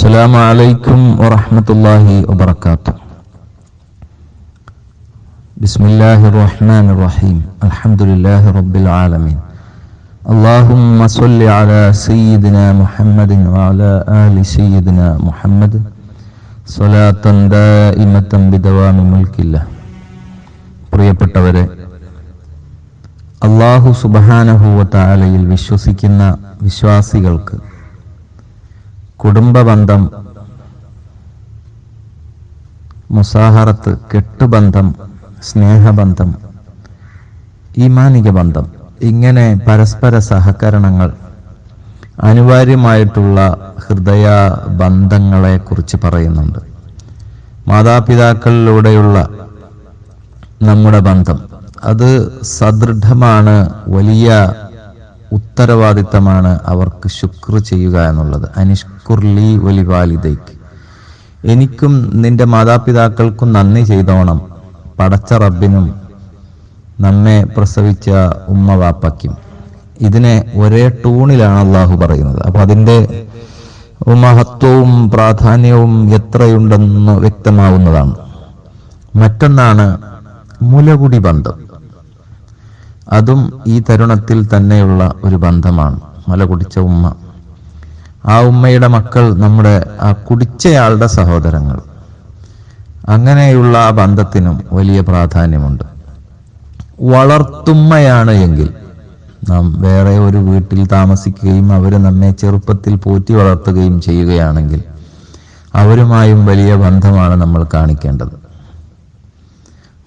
السلام عليكم ورحمة الله وبركاته بسم الله الرحمن الرحيم الحمد لله رب العالمين اللهم صل على سيدنا محمد وعلى آل سيدنا محمد صلاة دائمة بدوام ملك الله പ്രിയപ്പെട്ടവരെ അള്ളാഹു സുബഹാനഹൂവത്താലയിൽ വിശ്വസിക്കുന്ന വിശ്വാസികൾക്ക് കുടുംബബന്ധം മുസാഹറത്ത് കെട്ടുബന്ധം സ്നേഹബന്ധം ഈമാനിക ബന്ധം ഇങ്ങനെ പരസ്പര സഹകരണങ്ങൾ അനിവാര്യമായിട്ടുള്ള ഹൃദയ ബന്ധങ്ങളെ കുറിച്ച് പറയുന്നുണ്ട്. മാതാപിതാക്കളിലൂടെയുള്ള നമ്മുടെ ബന്ധം അത് സദൃഢമാണ് വലിയ ഉത്തരവാദിത്തമാണ് അവർക്ക് ശുക്ർ ചെയ്യുക എന്നുള്ളത്. അനിഷ്കുർലി വലിവാലിതയ്ക്ക്. എനിക്കും നിന്റെ മാതാപിതാക്കൾക്കും നന്ദി ചെയ്തോണം. പടച്ച റബ്ബിനും നമ്മെ പ്രസവിച്ച ഉമ്മ വാപ്പയ്ക്കും ഇതിനെ ഒരേ ടൂണിലാണ് അള്ളാഹു പറയുന്നത്. അപ്പൊ അതിന്റെ മഹത്വവും പ്രാധാന്യവും എത്രയുണ്ടെന്ന് വ്യക്തമാവുന്നതാണ്. മറ്റൊന്നാണ് മുലകുടി ബന്ധം. അതും ഈ തരുണത്തിൽ തന്നെയുള്ള ഒരു ബന്ധമാണ്. മുല കുടിച്ച ഉമ്മ. ആ ഉമ്മയുടെ മക്കൾ നമ്മുടെ ആ കുടിച്ചയാളുടെ സഹോദരങ്ങൾ. അങ്ങനെയുള്ള ആ ബന്ധത്തിനും വലിയ പ്രാധാന്യമുണ്ട്. വളർത്തുമ്മയാണ് എങ്കിൽ നാം വേറെ ഒരു വീട്ടിൽ താമസിക്കുകയും അവർ നമ്മെ ചെറുപ്പത്തിൽ പോറ്റി വളർത്തുകയും ചെയ്യുകയാണെങ്കിൽ അവരുമായും വലിയ ബന്ധമാണ് നമ്മൾ കാണിക്കേണ്ടത്.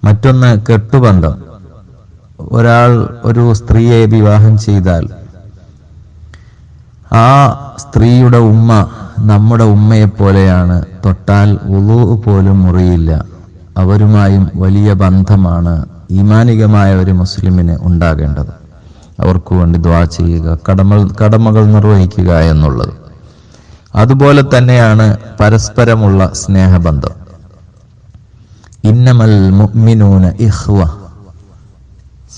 മറ്റൊന്ന് കെട്ടുബന്ധം. ഒരാൾ ഒരു സ്ത്രീയെ വിവാഹം ചെയ്താൽ ആ സ്ത്രീയുടെ ഉമ്മ നമ്മുടെ ഉമ്മയെ പോലെയാണ് തൊട്ടാൽ ഉളു പോലും മുറിയില്ല. അവരുമായും വലിയ ബന്ധമാണ് ഈമാനികമായ ഒരു മുസ്ലിമിന് ഉണ്ടാകേണ്ടത്. അവർക്ക് വേണ്ടി ദ്വാ ചെയ്യുക കടമ കടമകൾ നിർവഹിക്കുക എന്നുള്ളത്. അതുപോലെ തന്നെയാണ് പരസ്പരമുള്ള സ്നേഹബന്ധം. ഇന്നമൽ മുഅ്മിനൂന ഇഹ്വ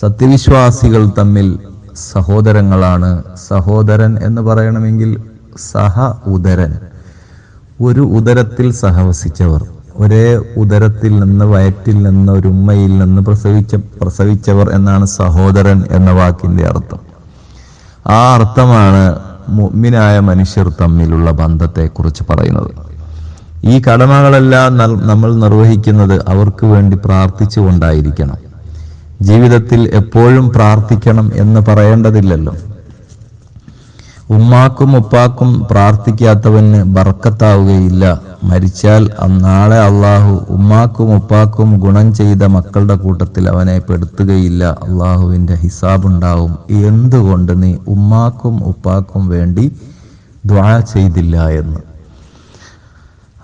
സത്യവിശ്വാസികൾ തമ്മിൽ സഹോദരങ്ങളാണ്. സഹോദരൻ എന്ന് പറയണമെങ്കിൽ സഹ ഉദരൻ. ഒരു ഉദരത്തിൽ സഹവസിച്ചവർ ഒരേ ഉദരത്തിൽ നിന്ന് വയറ്റിൽ നിന്ന് ഒരു ഉമ്മയിൽ നിന്ന് പ്രസവിച്ച പ്രസവിച്ചവർ എന്നാണ് സഹോദരൻ എന്ന വാക്കിന്റെ അർത്ഥം. ആ അർത്ഥമാണ് മുഅ്മിനായ മനുഷ്യർ തമ്മിലുള്ള ബന്ധത്തെക്കുറിച്ച് പറയുന്നത്. ഈ കടമകളെല്ലാം നമ്മൾ നിർവഹിക്കുന്നത് അവർക്ക് വേണ്ടി പ്രാർത്ഥിച്ചുകൊണ്ടായിരിക്കണം. ജീവിതത്തിൽ എപ്പോഴും പ്രാർത്ഥിക്കണം എന്ന് പറയേണ്ടതില്ലല്ലോ. ഉമ്മാക്കും ഉപ്പാക്കും പ്രാർത്ഥിക്കാത്തവന് ബർക്കത്താവുകയില്ല. മരിച്ചാൽ നാളെ അള്ളാഹു ഉമ്മാക്കും ഉപ്പാക്കും ഗുണം ചെയ്ത മക്കളുടെ കൂട്ടത്തിൽ അവനെ പെടുത്തുകയില്ല. അള്ളാഹുവിന്റെ ഹിസാബുണ്ടാവും. എന്തുകൊണ്ട് നീ ഉമ്മാക്കും ഉപ്പാക്കും വേണ്ടി ദ്വാ ചെയ്തില്ല എന്ന്?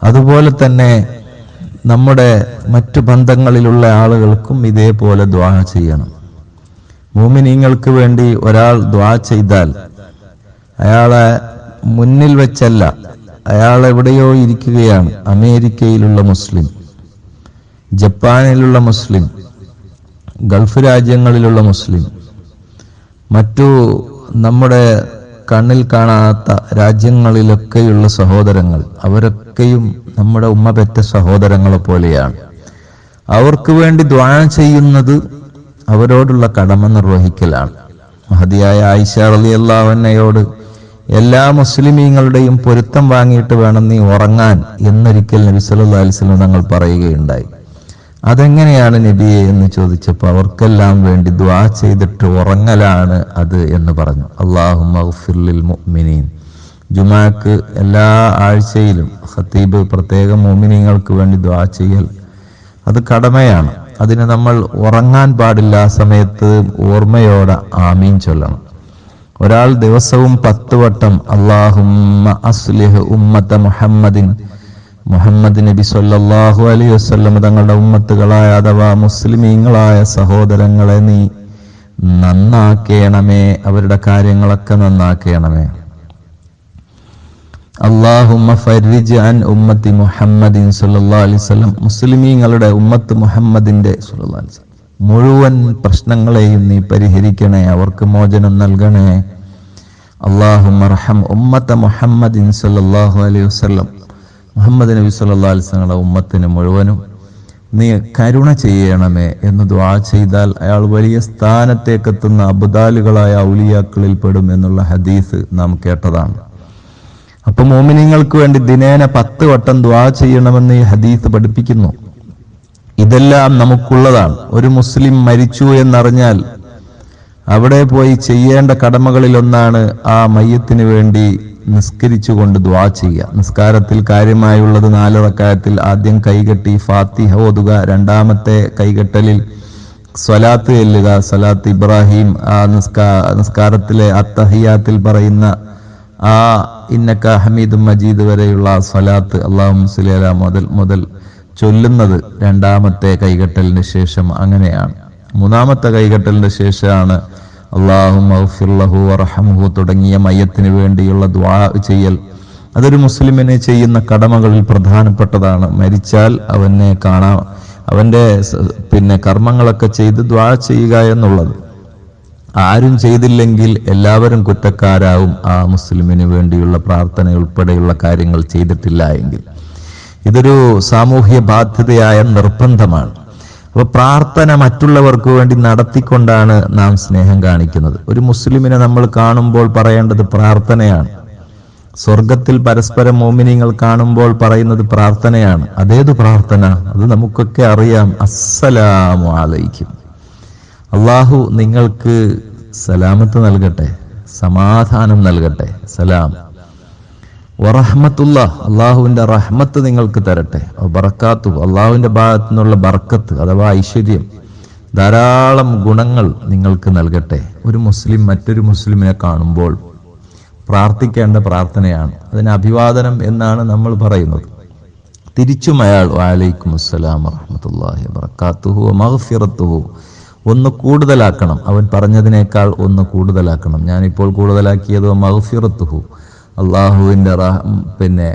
അതുപോലെ തന്നെ നമ്മുടെ മറ്റു ബന്ധങ്ങളിലുള്ള ആളുകൾക്കും ഇതേപോലെ ദ്വാ ചെയ്യണം. മൂമിനീങ്ങൾക്ക് വേണ്ടി ഒരാൾ ദ്വാ ചെയ്താൽ അയാളെ മുന്നിൽ വെച്ചല്ല അയാൾ എവിടെയോ ഇരിക്കുകയാണ് അമേരിക്കയിലുള്ള മുസ്ലിം ജപ്പാനിലുള്ള മുസ്ലിം ഗൾഫ് രാജ്യങ്ങളിലുള്ള മുസ്ലിം. മറ്റു നമ്മുടെ കണ്ണിൽ കാണാത്ത രാജ്യങ്ങളിലൊക്കെയുള്ള സഹോദരങ്ങൾ അവരൊക്കെയും നമ്മുടെ ഉമ്മ പെറ്റ സഹോദരങ്ങളെ പോലെയാണ്. അവർക്ക് വേണ്ടി ദ്വാരം ചെയ്യുന്നത് അവരോടുള്ള കടമ നിർവഹിക്കലാണ്. മഹതിയായ ആയിഷ അലി അള്ളാഹന്നയോട് എല്ലാ മുസ്ലിമീങ്ങളുടെയും പൊരുത്തം വാങ്ങിയിട്ട് വേണം നീ ഉറങ്ങാൻ എന്നൊരിക്കൽ നബി വസല്ലം തങ്ങൾ പറയുകയുണ്ടായി. അതെങ്ങനെയാണ് നബിയെ എന്ന് ചോദിച്ചപ്പോൾ അവർക്കെല്ലാം വേണ്ടി ദ്വാ ചെയ്തിട്ട് ഉറങ്ങലാണ് അത് എന്ന് പറഞ്ഞു. അള്ളാഹു മഗ്ഫിർലിൽ മുഅ്മിനീൻ. ജുമാക്ക് എല്ലാ ആഴ്ചയിലും ഖത്തീബ് പ്രത്യേക മോമിനിങ്ങൾക്ക് വേണ്ടി ദ്വാ ചെയ്യൽ അത് കടമയാണ്. അതിന് നമ്മൾ ഉറങ്ങാൻ പാടില്ല ആ സമയത്ത് ഓർമ്മയോടെ ആമീൻ ചൊല്ലണം. ഒരാൾ ദിവസവും പത്ത് വട്ടം അള്ളാഹുമ്മ അസ്ലിഹ് ഉമ്മത്ത മുഹമ്മദിൻ മുഹമ്മദ് നബി സൊല്ലാഹു അലൈഹി വസല്ലം തങ്ങളുടെ ഉമ്മത്തുകളായ അഥവാ മുസ്ലിമീങ്ങളായ സഹോദരങ്ങളെ നീ നന്നാക്കേണമേ. അവരുടെ കാര്യങ്ങളൊക്കെ നന്നാക്കേണമേ. അള്ളാഹുമ്മ അൻ ഉമ്മത്തി മുഹമ്മദിൻ സല്ലല്ലാഹു അലൈഹി വസല്ലം. മുസ്ലിമീങ്ങളുടെ ഉമ്മത്ത് മുഹമ്മദിന്റെ സല്ലല്ലാഹു അലൈഹി വസല്ലം. മുഴുവൻ പ്രശ്നങ്ങളെയും നീ പരിഹരിക്കണേ. അവർക്ക് മോചനം നൽകണേ. അള്ളാഹു റഹം ഉമ്മത്ത മുഹമ്മദിൻ സല്ലാഹു അലൈഹി വസല്ലം. മുഹമ്മദ് നബി സല്ലാ അലിസ്ലങ്ങളുടെ ഉമ്മത്തിന് മുഴുവനും നീ കരുണ ചെയ്യണമേ എന്ന് ദ്വാ ചെയ്താൽ അയാൾ വലിയ സ്ഥാനത്തേക്കെത്തുന്ന അബുദാലുകളായ ഔലിയാക്കളിൽ പെടും എന്നുള്ള ഹദീസ് നാം കേട്ടതാണ്. അപ്പൊ മോമിനിങ്ങൾക്ക് വേണ്ടി ദിനേന പത്ത് വട്ടം ദ്വാ ചെയ്യണമെന്ന് ഈ ഹദീസ് പഠിപ്പിക്കുന്നു. ഇതെല്ലാം നമുക്കുള്ളതാണ്. ഒരു മുസ്ലിം മരിച്ചു എന്നറിഞ്ഞാൽ അവിടെ പോയി ചെയ്യേണ്ട കടമകളിൽ ഒന്നാണ് ആ മയ്യത്തിന് വേണ്ടി നിസ്കരിച്ചുകൊണ്ട് ദ്വാ ചെയ്യുക. നിസ്കാരത്തിൽ കാര്യമായുള്ളത് നാല് റക്കായത്തിൽ ആദ്യം കൈകെട്ടി ഫാത്തിഹ ഓതുക. രണ്ടാമത്തെ കൈകെട്ടലിൽ സ്വലാത്ത് ചെല്ലുക. സ്വലാത്ത് ഇബ്രാഹിം ആ നിസ്കാ നിസ്കാരത്തിലെ അത്തഹിയാത്തിൽ പറയുന്ന ആ ഇന്നക്ക ഹമീദ് മജീദ് വരെയുള്ള സ്വലാത്ത് അള്ളാഹു മുസ്ലില മുതൽ മുതൽ ചൊല്ലുന്നത് രണ്ടാമത്തെ കൈകെട്ടലിന് ശേഷം അങ്ങനെയാണ്. മൂന്നാമത്തെ കൈകെട്ടലിന് ശേഷമാണ് അള്ളാഹു അറഹമുഹു തുടങ്ങിയ മയ്യത്തിന് വേണ്ടിയുള്ള ദ്വാ ചെയ്യൽ. അതൊരു മുസ്ലിമിനെ ചെയ്യുന്ന കടമകളിൽ പ്രധാനപ്പെട്ടതാണ്. മരിച്ചാൽ അവനെ കാണാം. അവന്റെ പിന്നെ കർമ്മങ്ങളൊക്കെ ചെയ്ത് ദ്വാ ചെയ്യുക എന്നുള്ളത്. ആരും ചെയ്തില്ലെങ്കിൽ എല്ലാവരും കുറ്റക്കാരാവും ആ മുസ്ലിമിന് വേണ്ടിയുള്ള പ്രാർത്ഥന ഉൾപ്പെടെയുള്ള കാര്യങ്ങൾ ചെയ്തിട്ടില്ല എങ്കിൽ. ഇതൊരു സാമൂഹ്യ ബാധ്യതയായ നിർബന്ധമാണ്. അപ്പൊ പ്രാർത്ഥന മറ്റുള്ളവർക്ക് വേണ്ടി നടത്തിക്കൊണ്ടാണ് നാം സ്നേഹം കാണിക്കുന്നത്. ഒരു മുസ്ലിമിനെ നമ്മൾ കാണുമ്പോൾ പറയേണ്ടത് പ്രാർത്ഥനയാണ്. സ്വർഗത്തിൽ പരസ്പരം മോമിനിങ്ങൾ കാണുമ്പോൾ പറയുന്നത് പ്രാർത്ഥനയാണ്. അതേത് പ്രാർത്ഥന? അത് നമുക്കൊക്കെ അറിയാം. അസ്സലാമു അലൈക്കും. അള്ളാഹു നിങ്ങൾക്ക് സലാമത്ത് നൽകട്ടെ സമാധാനം നൽകട്ടെ. സലാം. വറഹമത്തുള്ള അള്ളാഹുവിന്റെ റഹ്മത്ത് നിങ്ങൾക്ക് തരട്ടെ. ബറക്കാത്തു അള്ളാഹുവിന്റെ ഭാഗത്തു നിന്നുള്ള ബർക്കത്ത് അഥവാ ഐശ്വര്യം ധാരാളം ഗുണങ്ങൾ നിങ്ങൾക്ക് നൽകട്ടെ. ഒരു മുസ്ലിം മറ്റൊരു മുസ്ലിമിനെ കാണുമ്പോൾ പ്രാർത്ഥിക്കേണ്ട പ്രാർത്ഥനയാണ്. അതിന് അഭിവാദനം എന്നാണ് നമ്മൾ പറയുന്നത്. തിരിച്ചും അയാൾ വാലൈക്കും അസ്സലാം വറഹമത്തല്ലാഹി വബറകാതുഹു മഹഫിറത്തുഹു ഒന്ന് കൂടുതലാക്കണം. അവൻ പറഞ്ഞതിനേക്കാൾ ഒന്ന് കൂടുതലാക്കണം. ഞാനിപ്പോൾ കൂടുതലാക്കിയത് മഗ്ഫിറത്തുഹു. അള്ളാഹുവിന്റെ പിന്നെ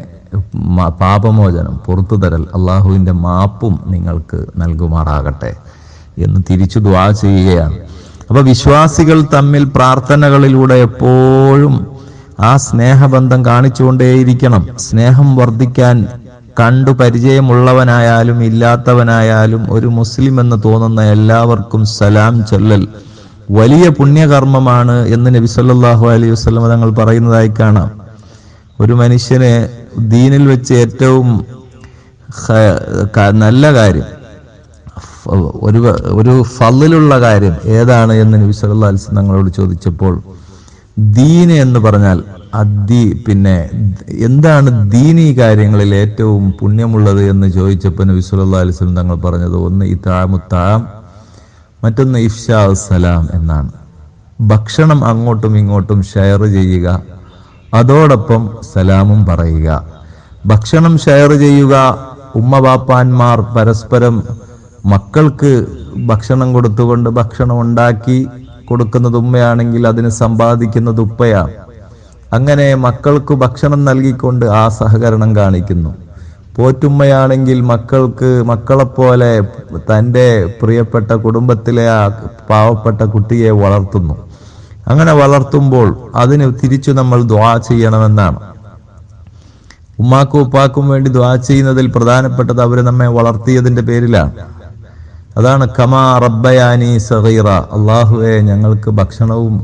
പാപമോചനം പുറത്തു തരൽ അള്ളാഹുവിന്റെ മാപ്പും നിങ്ങൾക്ക് നൽകുമാറാകട്ടെ എന്ന് തിരിച്ചു ദ്വാ ചെയ്യുകയാണ്. അപ്പോൾ വിശ്വാസികൾ തമ്മിൽ പ്രാർത്ഥനകളിലൂടെ എപ്പോഴും ആ സ്നേഹബന്ധം കാണിച്ചുകൊണ്ടേയിരിക്കണം. സ്നേഹം വർദ്ധിക്കാൻ കണ്ടു പരിചയമുള്ളവനായാലും ഇല്ലാത്തവനായാലും ഒരു മുസ്ലിം എന്ന് തോന്നുന്ന എല്ലാവർക്കും സലാം ചൊല്ലൽ. വലിയ പുണ്യകർമ്മമാണ് എന്ന് നബി സല്ലല്ലാഹു അലൈഹി തങ്ങൾ പറയുന്നതായി കാണാം. ഒരു മനുഷ്യന് ദീനിൽ വെച്ച് ഏറ്റവും നല്ല കാര്യം ഒരു ഒരു ഫല്ലിലുള്ള കാര്യം ഏതാണ് എന്ന് നബി തങ്ങളോട് ചോദിച്ചപ്പോൾ ദീന് എന്ന് പറഞ്ഞാൽ അദ്ദി പിന്നെ എന്താണ് ദീനി കാര്യങ്ങളിൽ ഏറ്റവും പുണ്യമുള്ളത് എന്ന് ചോദിച്ചപ്പോൾ നബി സല്ലല്ലാഹു അലൈഹി തങ്ങൾ പറഞ്ഞത് ഒന്ന് ഇതാമുത്താം മറ്റൊന്ന് ഇഫ്ഷാ സലാം എന്നാണ്. ഭക്ഷണം അങ്ങോട്ടും ഇങ്ങോട്ടും ഷെയർ ചെയ്യുക അതോടൊപ്പം സലാമും പറയുക. ഭക്ഷണം ഷെയർ ചെയ്യുക. ഉമ്മ ബാപ്പാന്മാർ പരസ്പരം മക്കൾക്ക് ഭക്ഷണം കൊടുത്തുകൊണ്ട് ഭക്ഷണം ഉണ്ടാക്കി കൊടുക്കുന്നത് ഉമ്മയാണെങ്കിൽ അതിന് സമ്പാദിക്കുന്നത് ഉപ്പയാണ്. അങ്ങനെ മക്കൾക്ക് ഭക്ഷണം നൽകിക്കൊണ്ട് ആ സഹകരണം കാണിക്കുന്നു. പോറ്റുമ്മയാണെങ്കിൽ മക്കൾക്ക് മക്കളെപ്പോലെ തന്റെ പ്രിയപ്പെട്ട കുടുംബത്തിലെ ആ പാവപ്പെട്ട കുട്ടിയെ വളർത്തുന്നു. അങ്ങനെ വളർത്തുമ്പോൾ അതിന് തിരിച്ചു നമ്മൾ ദ്വാ ചെയ്യണമെന്നാണ്. ഉമ്മാക്കും ഉപ്പാക്കും വേണ്ടി ദ്വാ ചെയ്യുന്നതിൽ പ്രധാനപ്പെട്ടത് അവർ നമ്മെ വളർത്തിയതിന്റെ പേരിലാണ്. അതാണ് കമാ റബ്ബയാനി സഹീറ അള്ളാഹുവെ ഞങ്ങൾക്ക് ഭക്ഷണവും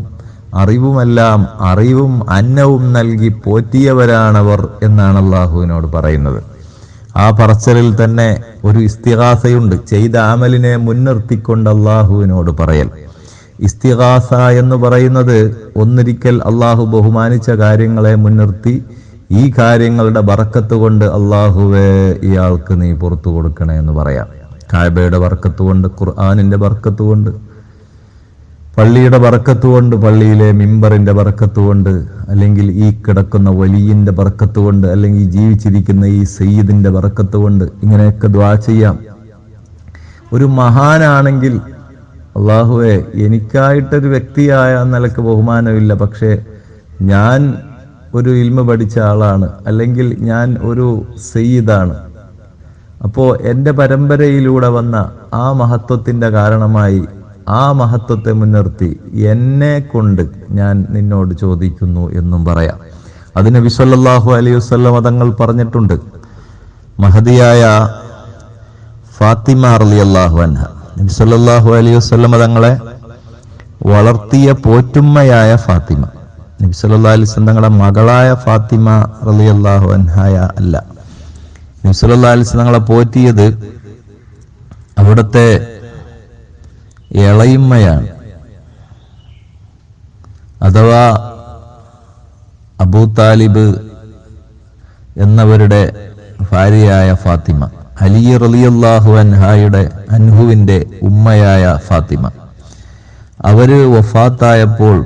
അറിവുമെല്ലാം അറിവും അന്നവും നൽകി പോറ്റിയവരാണവർ എന്നാണ് അള്ളാഹുവിനോട് പറയുന്നത്. ആ പറച്ചലിൽ തന്നെ ഒരു ഇസ്തിഹാസയുണ്ട് ചെയ്ത അമലിനെ മുൻനിർത്തിക്കൊണ്ട് അള്ളാഹുവിനോട് പറയൽ. ഇസ്തിഹാസ എന്ന് പറയുന്നത് ഒന്നിരിക്കൽ അള്ളാഹു ബഹുമാനിച്ച കാര്യങ്ങളെ മുൻനിർത്തി ഈ കാര്യങ്ങളുടെ ബറക്കത്ത് കൊണ്ട് അള്ളാഹുവെ ഇയാൾക്ക് നീ പുറത്തു കൊടുക്കണേ എന്ന് പറയാം. കായബയുടെ ബർക്കത്ത് കൊണ്ട് ഖുർആാനിന്റെ ബർക്കത്ത് കൊണ്ട് പള്ളിയുടെ വറക്കത്ത് കൊണ്ട് പള്ളിയിലെ മിമ്പറിന്റെ വറക്കത്ത് കൊണ്ട് അല്ലെങ്കിൽ ഈ കിടക്കുന്ന വലിയന്റെ വറക്കത്ത് കൊണ്ട് അല്ലെങ്കിൽ ജീവിച്ചിരിക്കുന്ന ഈ സയ്യിദിന്റെ വറക്കത്ത് കൊണ്ട് ഇങ്ങനെയൊക്കെ ദ്വാ ചെയ്യാം. ഒരു മഹാനാണെങ്കിൽ അള്ളാഹുവെ എനിക്കായിട്ടൊരു വ്യക്തിയായ നിലയ്ക്ക് ബഹുമാനമില്ല പക്ഷേ ഞാൻ ഒരു ഇൽമ പഠിച്ച ആളാണ് അല്ലെങ്കിൽ ഞാൻ ഒരു സയ്യിദാണ്. അപ്പോൾ എന്റെ പരമ്പരയിലൂടെ വന്ന ആ മഹത്വത്തിന്റെ കാരണമായി ആ മഹത്വത്തെ മുൻനിർത്തി എന്നെ കൊണ്ട് ഞാൻ നിന്നോട് ചോദിക്കുന്നു എന്നും പറയാം. അതിന് വിശ്വല്ലാഹു അലൈഹി വസല്ലം തങ്ങൾ പറഞ്ഞിട്ടുണ്ട്. മഹതിയായ ഫാത്തിമ റളിയല്ലാഹു അൻഹ. നബി സല്ലല്ലാഹു അലൈഹി വസല്ലം തങ്ങളെ വളർത്തിയ പോറ്റുമ്മയായ ഫാത്തിമ. നബി അലി അലൈഹി തങ്ങളുടെ മകളായ ഫാത്തിമ റലി അള്ളാഹു അൻഹായ അല്ല. നബി അലിസ്ലം തങ്ങളെ പോറ്റിയത് അവിടുത്തെ ഇളയിമ്മയാണ് അഥവാ അബൂ താലിബ് എന്നവരുടെ ഭാര്യയായ ഫാത്തിമ. അലി റളിയല്ലാഹു അൻഹായുടെ അൻഹുവിന്റെ ഉമ്മയായ ഫാത്തിമ. അവർ വഫാത്തായപ്പോൾ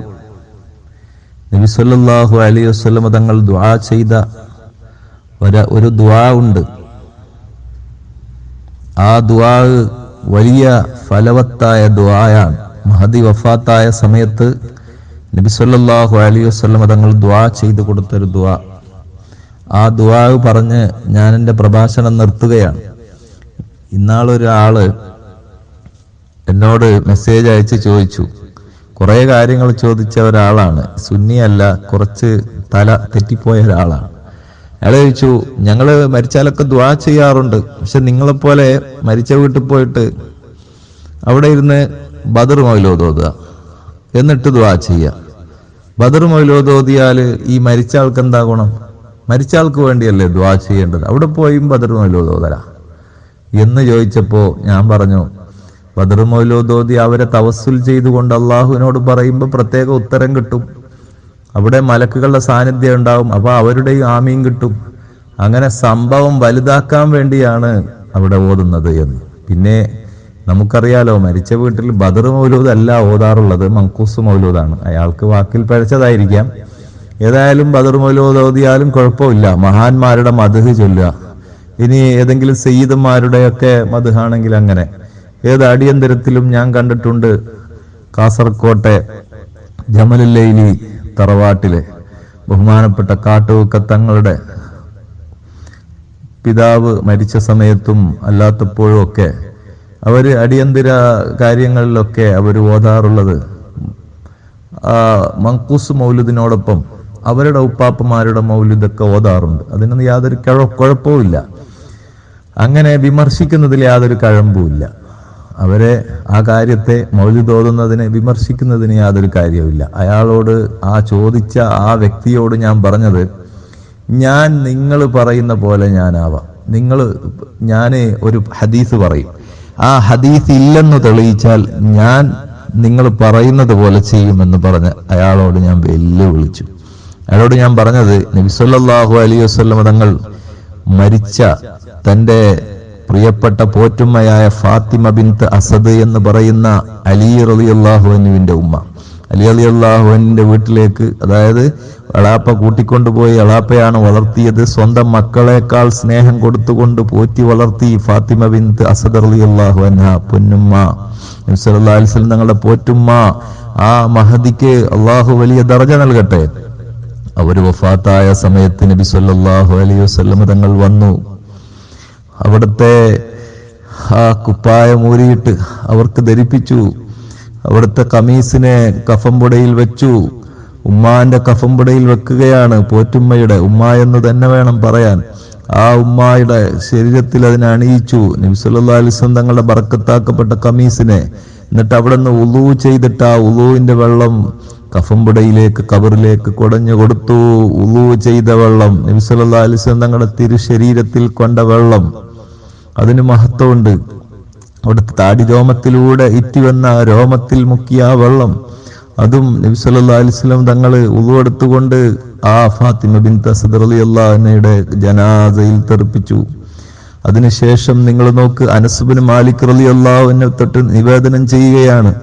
നബി സല്ലല്ലാഹു അലൈഹി തങ്ങൾ ദുആ ചെയ്ത ഒരു ഒരു ദുആ ഉണ്ട്. ആ ദുആ വലിയ ഫലവത്തായ ദുആയാണ്. മഹദി വഫാത്തായ സമയത്ത് നബി സല്ലല്ലാഹു അലൈഹി തങ്ങൾ ദുആ ചെയ്തു കൊടുത്തൊരു ദുആ. ആ ദുവാവ് പറഞ്ഞ് ഞാൻ എന്റെ പ്രഭാഷണം നിർത്തുകയാണ്. ഇന്നാളൊരാൾ എന്നോട് മെസ്സേജ് അയച്ച് ചോദിച്ചു. കുറേ കാര്യങ്ങൾ ചോദിച്ച ഒരാളാണ്. സുന്നിയല്ല കുറച്ച് തല തെറ്റിപ്പോയ ഒരാളാണ്. അയാൾ ചോദിച്ചു ഞങ്ങൾ മരിച്ചാലൊക്കെ ദ്വാ ചെയ്യാറുണ്ട്. പക്ഷെ നിങ്ങളെപ്പോലെ മരിച്ച വീട്ടിൽ പോയിട്ട് അവിടെ ഇരുന്ന് ബദർ മൗലോതോതുക എന്നിട്ട് ദ്വാ ചെയ്യുക ബദർ മൗലോതോതിയാൽ ഈ മരിച്ച ആൾക്ക് എന്താ ഗുണം? മരിച്ച ആൾക്ക് വേണ്ടിയല്ലേ ദ്വാ ചെയ്യേണ്ടത്? അവിടെ പോയും ബദർ മൗലോദ് ഓതരാ എന്ന് ചോദിച്ചപ്പോൾ ഞാൻ പറഞ്ഞു ബദർ മൗലോദ് ഓതി അവരെ തവസ്സുൽ ചെയ്തുകൊണ്ട് അള്ളാഹുവിനോട് പറയുമ്പോൾ പ്രത്യേക ഉത്തരം കിട്ടും. അവിടെ മലക്കുകളുടെ സാന്നിധ്യം ഉണ്ടാവും അപ്പോൾ അവരുടെയും ആമീൻ കിട്ടും. അങ്ങനെ സംഭവം വലുതാക്കാൻ വേണ്ടിയാണ് അവിടെ ഓതുന്നത് എന്ന്. പിന്നെ നമുക്കറിയാലോ മരിച്ച വീട്ടിൽ ബദർ മൗലൂദ് അല്ല ഓതാറുള്ളത് മങ്കൂസ് മൗലൂദാണ്. അയാൾക്ക് വാക്കിൽ പഴച്ചതായിരിക്കാം. ഏതായാലും ബദർ മൗലൂദ് കുഴപ്പമില്ല. മഹാന്മാരുടെ മധുഹ് ചൊല്ലുക. ഇനി ഏതെങ്കിലും സയ്യിദന്മാരുടെയൊക്കെ മധുഹാണെങ്കിൽ അങ്ങനെ. ഏത് അടിയന്തരത്തിലും ഞാൻ കണ്ടിട്ടുണ്ട് കാസർകോട്ടെ ജമലുല്ലൈലി തറവാട്ടിലെ ബഹുമാനപ്പെട്ട കാട്ടുവക്ക തങ്ങളുടെ പിതാവ് മരിച്ച സമയത്തും അല്ലാത്തപ്പോഴും ഒക്കെ അവർ അടിയന്തര കാര്യങ്ങളിലൊക്കെ അവർ ഓതാറുള്ളത്. മങ്കൂസ് മൗലുദിനോടൊപ്പം അവരുടെ ഉപ്പാപ്പമാരുടെ മൗലിതൊക്കെ ഓതാറുണ്ട്. അതിനൊന്നും യാതൊരു കിഴ കുഴപ്പവുമില്ല. അങ്ങനെ വിമർശിക്കുന്നതിൽ യാതൊരു കഴമ്പുമില്ല. അവരെ ആ കാര്യത്തെ മൗലിദ് ഓതുന്നതിനെ വിമർശിക്കുന്നതിന് യാതൊരു കാര്യവുമില്ല. അയാളോട് ആ ചോദിച്ച ആ വ്യക്തിയോട് ഞാൻ പറഞ്ഞത് ഞാൻ നിങ്ങൾ പറയുന്ന പോലെ ഞാനാവാം. നിങ്ങൾ ഞാൻ ഒരു ഹദീസ് പറയും. ആ ഹദീസ് ഇല്ലെന്ന് തെളിയിച്ചാൽ ഞാൻ നിങ്ങൾ പറയുന്നത് പോലെ ചെയ്യുമെന്ന് പറഞ്ഞ് അയാളോട് ഞാൻ വെല്ലുവിളിച്ചു. അയാളോട് ഞാൻ പറഞ്ഞത് നബിസ്വല്ലാഹു അലി വസ്ലം തങ്ങൾ മരിച്ച തന്റെ പ്രിയപ്പെട്ട പോറ്റുമ്മയായ ഫാത്തിമ ബിൻത്ത് അസദ് എന്ന് പറയുന്ന അലി റലി അള്ളാഹുവിന്റെ ഉമ്മ. അലി അലി അള്ളാഹുവിന്റെ വീട്ടിലേക്ക് അതായത് അളാപ്പ കൂട്ടിക്കൊണ്ടുപോയി അളാപ്പയാണ് വളർത്തിയത് സ്വന്തം മക്കളെക്കാൾ സ്നേഹം കൊടുത്തുകൊണ്ട് പോറ്റി വളർത്തി ഫാത്തിമ ബിന്ത് അസദ് അലി അള്ളാഹു പൊന്നുമ്മ. പൊന്നുമ്മ അലിസ്ലം തങ്ങളുടെ പോറ്റുമ്മ ആ മഹദിക്ക് അള്ളാഹു വലിയ ദർജ നൽകട്ടെ. അവർ വഫാത്തായ സമയത്ത് നബി സല്ലാഹു അലൈഹി വസ്ലമ തങ്ങൾ വന്നു. അവിടുത്തെ ആ കുപ്പായം ഊരിയിട്ട് അവർക്ക് ധരിപ്പിച്ചു. അവിടുത്തെ കമീസിനെ കഫംപുടയിൽ വെച്ചു. ഉമ്മാന്റെ കഫംപുടയിൽ വെക്കുകയാണ് പോറ്റുമ്മയുടെ ഉമ്മ എന്ന് തന്നെ വേണം പറയാൻ. ആ ഉമ്മായുടെ ശരീരത്തിൽ അതിനെ അണിയിച്ചു. നബിസല്ലാ അലിസ്ലം തങ്ങളുടെ ബറക്കത്താക്കപ്പെട്ട കമീസിനെ. എന്നിട്ട് അവിടെ നിന്ന് ഉളു ചെയ്തിട്ട് ആ ഉളുവിന്റെ വെള്ളം കഫംപുടയിലേക്ക് കബറിലേക്ക് കൊടഞ്ഞു കൊടുത്തു. ഉളു ചെയ്ത വെള്ളം നബിസല്ലാ അലിസ്ലം തങ്ങളുടെ തിരുശരീരത്തിൽ കൊണ്ട വെള്ളം. അതിന് മഹത്വമുണ്ട്. അവിടുത്തെ താടി രോമത്തിലൂടെ ഇറ്റി വന്ന രോമത്തിൽ മുക്കിയ ആ വെള്ളം. അതും നബി സല്ലാ അലിസ്ലം തങ്ങൾ ഉളുവെടുത്തുകൊണ്ട് ആ ഫാത്തിമ ബിൻ തസദർ അലി അള്ളാഹിനയുടെ ജനാസയിൽ തെറിപ്പിച്ചു. അതിനുശേഷം നിങ്ങൾ നോക്ക് അനസുബിൻ മാലിക് റലി അള്ളാഹുവിനെ തൊട്ട് നിവേദനം ചെയ്യുകയാണ്.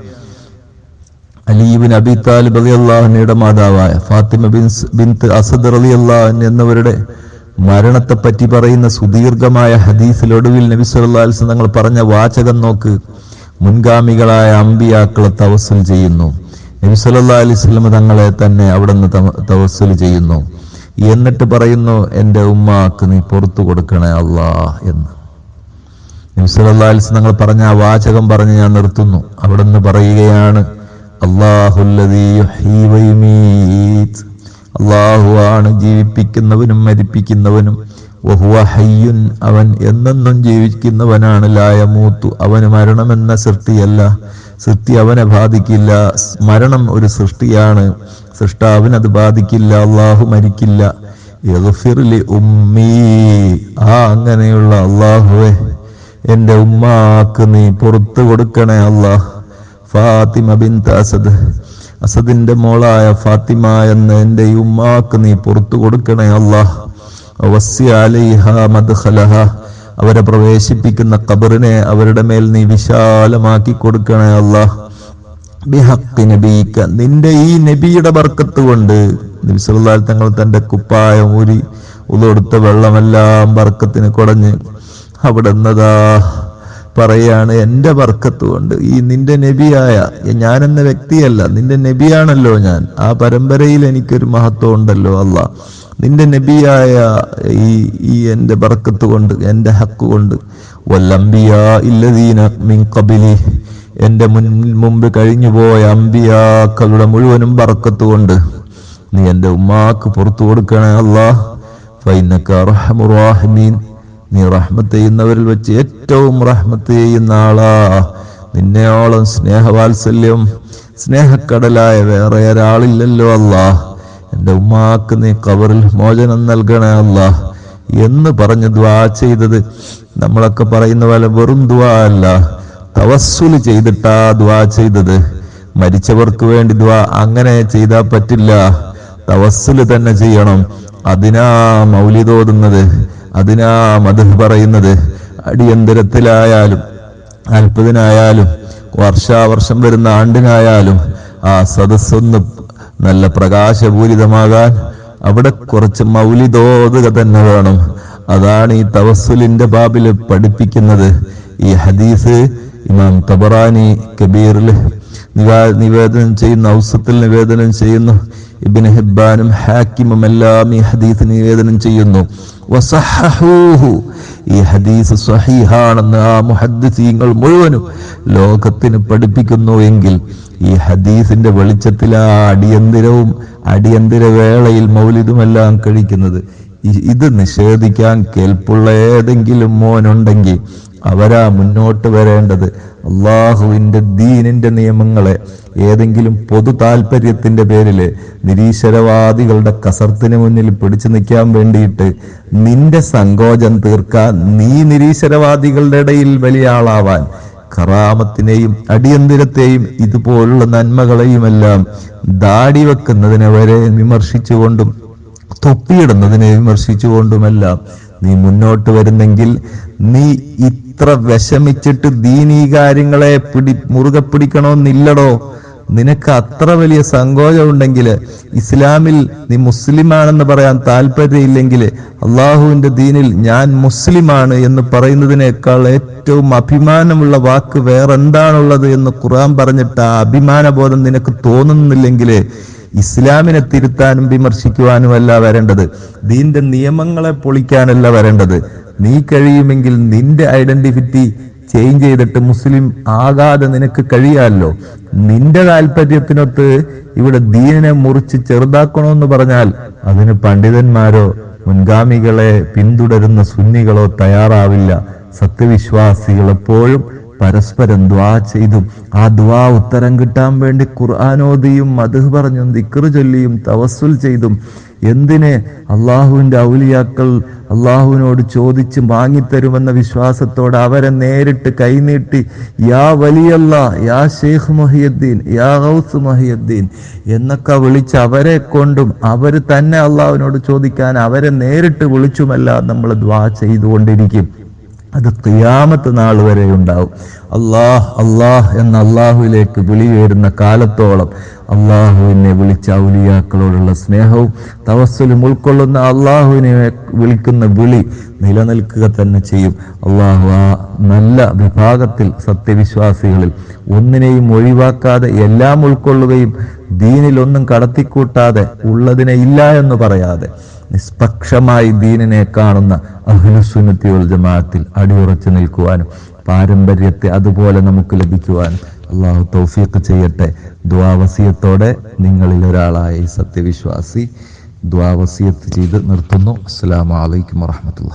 അലീബിൻ അബി താലിബ് അലി അള്ളാഹുനയുടെ മാതാവായ Fatima bin bint Asad Ali അള്ളാഹൻ എന്നിവരുടെ മരണത്തെ പറ്റി പറയുന്ന സുദീർഘമായ ഹദീസിലൊടുവിൽ നബി അലൈഹി തങ്ങൾ പറഞ്ഞ വാചകം നോക്ക്. മുൻഗാമികളായ അമ്പിയാക്കളെ തവസ്സുൽ ചെയ്യുന്നു. നബി സല്ലല്ലാഹു അലൈഹി വസല്ലം തങ്ങളെ തന്നെ അവിടെ നിന്ന് ചെയ്യുന്നു. എന്നിട്ട് പറയുന്നു എന്റെ ഉമ്മാക്ക് നീ പുറത്തു കൊടുക്കണേ അള്ളാ എന്ന്. നബി സല്ലല്ലാഹു അലൈഹി തങ്ങൾ പറഞ്ഞ ആ വാചകം പറഞ്ഞ് ഞാൻ നിർത്തുന്നു. അവിടെ നിന്ന് പറയുകയാണ് അള്ളാഹു ആണ് ജീവിപ്പിക്കുന്നവനും മരിപ്പിക്കുന്നവനും. വഹുവ ഹയ്യുൻ അവൻ എന്നെന്നും ജീവിക്കുന്നവനാണ്. ലായമൂത്തു അവന് മരണമെന്ന സൃഷ്ടിയല്ല. സൃഷ്ടി അവനെ ബാധിക്കില്ല. മരണം ഒരു സൃഷ്ടിയാണ്. സൃഷ്ടാവിന് അത് ബാധിക്കില്ല. അള്ളാഹു മരിക്കില്ല. ഉമ്മീ. ആ അങ്ങനെയുള്ള അള്ളാഹുവെ എന്റെ ഉമ്മാക്ക് നീ പുറത്തു കൊടുക്കണേ അള്ളാഹ് ഫാത്തിമ ബിൻ അസദ്. അസദിന്റെ മോളായ ഫാത്തിമ എന്ന എന്റെ ഈ ഉമ്മാക്ക് നീ പുറത്തു കൊടുക്കണേ അള്ളാഹ് അവരെ പ്രവേശിപ്പിക്കുന്ന ഖബറിനെ അവരുടെ മേൽ നീ വിശാലമാക്കി കൊടുക്കണേ അള്ളാഹ് ബിഹഖി നബീക നിന്റെ ഈ നബിയുടെ ബർക്കത്ത് കൊണ്ട് നബി സല്ലല്ലാഹു അലൈഹി തങ്ങൾ തന്റെ കുപ്പായം ഊരി ഉതൊടുത്ത വെള്ളമെല്ലാം ബർക്കത്തിന് കുടഞ്ഞ് അവിടെ നിന്നതാ പറയാണ് എന്റെ ബർക്കത്ത് കൊണ്ട്. ഈ നിന്റെ നബിയായ ഞാനെന്ന വ്യക്തിയല്ല നിന്റെ നബിയാണല്ലോ ഞാൻ. ആ പരമ്പരയിൽ എനിക്കൊരു മഹത്വം ഉണ്ടല്ലോ അല്ല. നിന്റെ നബിയായ ഈ ഈ എന്റെ ബർക്കത്ത് കൊണ്ട് എന്റെ ഹക്ക് കൊണ്ട്. വല്ലംബിയ ഇല്ലദീന മിൻ ഖബിലി. എന്റെ മുൻ മുമ്പ് കഴിഞ്ഞുപോയ അമ്പിയാക്കളുടെ മുഴുവനും ബർക്കത്ത് കൊണ്ട്. നീ എന്റെ ഉമ്മാക്ക് പുറത്തു കൊടുക്കണേ അള്ളാഹ് ഫൈനക്ക റഹമുറാഹിമീൻ നീ റഹ്മത്ത് ചെയ്യുന്നവരിൽ വെച്ച് ഏറ്റവും റഹ്മത്ത് ചെയ്യുന്ന ആളാ. നിന്നെയോളം സ്നേഹവാത്സല്യം സ്നേഹക്കടലായ വേറെ ഒരാളില്ലല്ലോ അല്ലാ. എന്റെ ഉമ്മാക്ക് നീ കബറിൽ മോചനം നൽകണേ അല്ലാ. എന്ന് പറഞ്ഞ് ദ്വാ ചെയ്തത് നമ്മളൊക്കെ പറയുന്ന പോലെ വെറും ദ്വാ അല്ല. തവസ്സുൽ ചെയ്തിട്ടാ ദ്വാ ചെയ്തത്. മരിച്ചവർക്ക് വേണ്ടി ദ്വാ അങ്ങനെ ചെയ്താൽ പറ്റില്ല. തവസ്സുൽ തന്നെ ചെയ്യണം. അതിനാ മൗലിതോതുന്നത് അതിനാ മധു പറയുന്നത്. അടിയന്തരത്തിലായാലും അല്പതിനായാലും വർഷാവർഷം വരുന്ന ആണ്ടിനായാലും ആ സദസ്സൊന്ന് നല്ല പ്രകാശപൂരിതമാകാൻ അവിടെ കുറച്ച് മൗലിതോതുക തന്നെ വേണം. അതാണ് ഈ തവസുലിന്റെ ബാബിൽ പഠിപ്പിക്കുന്നത്. ഈ ഹദീസ് ഇമാം തബറാനി കബീറിൽ നിവേദനം ചെയ്യുന്ന ഔസത്തിൽ നിവേദനം ചെയ്യുന്നു ഇബിൻ ഹിബാനും ഹാക്കിമും എല്ലാം ഈ ഹദീസ് നിവേദനം ചെയ്യുന്നു. ഈ ഹദീസ് സഹിഹാണെന്ന് ആ മുഹദ്ദീങ്ങൾ മുഴുവനും ലോകത്തിന് പഠിപ്പിക്കുന്നു എങ്കിൽ ഈ ഹദീസിന്റെ വെളിച്ചത്തിൽ ആ അടിയന്തിരവും അടിയന്തിര വേളയിൽ മൗലിദുമെല്ലാം കഴിക്കുന്നത് ഇത് നിഷേധിക്കാൻ കേൾപ്പുള്ള ഏതെങ്കിലും മോനുണ്ടെങ്കിൽ അവരാ മുന്നോട്ട് വരേണ്ടത് അള്ളാഹുവിന്റെ ദീനിന്റെ നിയമങ്ങളെ ഏതെങ്കിലും പൊതു താല്പര്യത്തിന്റെ പേരിൽ നിരീശ്വരവാദികളുടെ കസർത്തിന് മുന്നിൽ പിടിച്ചു നിൽക്കാൻ വേണ്ടിയിട്ട് നിന്റെ സങ്കോചം തീർക്കാൻ നീ നിരീശ്വരവാദികളുടെ ഇടയിൽ വലിയ ആളാവാൻ കറാമത്തിനെയും അടിയന്തിരത്തെയും ഇതുപോലുള്ള നന്മകളെയുമെല്ലാം ദാടി വെക്കുന്നതിനെ വരെ വിമർശിച്ചുകൊണ്ടും തൊപ്പിയിടുന്നതിനെ വിമർശിച്ചുകൊണ്ടുമെല്ലാം നീ മുന്നോട്ട് വരുന്നെങ്കിൽ നീ ഇത്ര വിഷമിച്ചിട്ട് ദീനീ കാര്യങ്ങളെ പിടി മുറുകെ പിടിക്കണമെന്നില്ലടോ. നിനക്ക് അത്ര വലിയ സങ്കോചം ഉണ്ടെങ്കിൽ ഇസ്ലാമിൽ നീ മുസ്ലിമാണെന്ന് പറയാൻ താല്പര്യമില്ലെങ്കിൽ അള്ളാഹുവിന്റെ ദീനിൽ ഞാൻ മുസ്ലിമാണ് എന്ന് പറയുന്നതിനേക്കാൾ ഏറ്റവും അഭിമാനമുള്ള വാക്ക് വേറെന്താണുള്ളത് എന്ന് ഖുർആൻ പറഞ്ഞിട്ട് ആ അഭിമാനബോധം നിനക്ക് തോന്നുന്നില്ലെങ്കിൽ ഇസ്ലാമിനെ തിരുത്താനും വിമർശിക്കുവാനുമല്ല വരേണ്ടത്. ദീന്റെ നിയമങ്ങളെ പൊളിക്കാനല്ല വരേണ്ടത്. നീ കഴിയുമെങ്കിൽ നിന്റെ ഐഡന്റിറ്റി ചേഞ്ച് ചെയ്തിട്ട് മുസ്ലിം ആകാതെ നിനക്ക് കഴിയാമല്ലോ നിന്റെ താല്പര്യത്തിനൊത്ത് ഇവിടെ ദീനിനെ മുറിച്ച് ചെറുതാക്കണമെന്ന് പറഞ്ഞാൽ അതിന് പണ്ഡിതന്മാരോ മുൻഗാമികളെ പിന്തുടരുന്ന സുന്നികളോ തയ്യാറാവില്ല. സത്യവിശ്വാസികൾ എപ്പോഴും പരസ്പരം ദ്വാ ചെയ്തും ആ ദ്വാ ഉത്തരം കിട്ടാൻ വേണ്ടി ഖുർആാനോദിയും മധു പറഞ്ഞും ദിക്റ് ചൊല്ലിയും തവസ്സുൽ ചെയ്തും എന്തിനെ അള്ളാഹുവിന്റെ ഔലിയാക്കൾ അള്ളാഹുവിനോട് ചോദിച്ച് വാങ്ങിത്തരുമെന്ന വിശ്വാസത്തോടെ അവരെ നേരിട്ട് കൈനീട്ടി യാ വലിയല്ല യാ ഷെയ്ഖ് മൊഹിയുദ്ദീൻ യാ ഹൗസ് മൊഹിയുദ്ദീൻ എന്നൊക്കെ വിളിച്ച് അവരെ കൊണ്ടും അവർ തന്നെ അള്ളാഹുവിനോട് ചോദിക്കാൻ അവരെ നേരിട്ട് വിളിച്ചുമല്ല നമ്മൾ ദ്വാ ചെയ്തുകൊണ്ടിരിക്കും. അത് ഖിയാമത്ത് നാൾ വരെ ഉണ്ടാവും. അള്ളാഹ് അള്ളാഹ് എന്ന അള്ളാഹുവിലേക്ക് വിളി വരുന്ന കാലത്തോളം അള്ളാഹുവിനെ വിളിച്ച ഔലിയാക്കളോടുള്ള സ്നേഹവും തവസ്സലും ഉൾക്കൊള്ളുന്ന അള്ളാഹുവിനെ വിളിക്കുന്ന വിളി നിലനിൽക്കുക തന്നെ ചെയ്യും. അള്ളാഹു ആ നല്ല വിഭാഗത്തിൽ സത്യവിശ്വാസികളിൽ ഒന്നിനെയും ഒഴിവാക്കാതെ എല്ലാം ഉൾക്കൊള്ളുകയും ദീനിലൊന്നും കടത്തിക്കൂട്ടാതെ ഉള്ളതിനെ ഇല്ല എന്ന് പറയാതെ നിഷ്പക്ഷമായി ദീനിനെ കാണുന്ന അഹ്ലുസുന്നത്തി വൽ ജമാഅത്തിൽ അടിയുറച്ചു നിൽക്കുവാനും പാരമ്പര്യത്തെ അതുപോലെ നമുക്ക് ലഭിക്കുവാനും അള്ളാഹു തൗഫീഖ് ചെയ്യട്ടെ. ദ്വാവസീയത്തോടെ നിങ്ങളിൽ ഒരാളായ സത്യവിശ്വാസി ദ്വാവസീയത്ത് ചെയ്ത് നിർത്തുന്നു. അസ്സലാമു അലൈക്കും വറഹ്മത്തുള്ളാഹി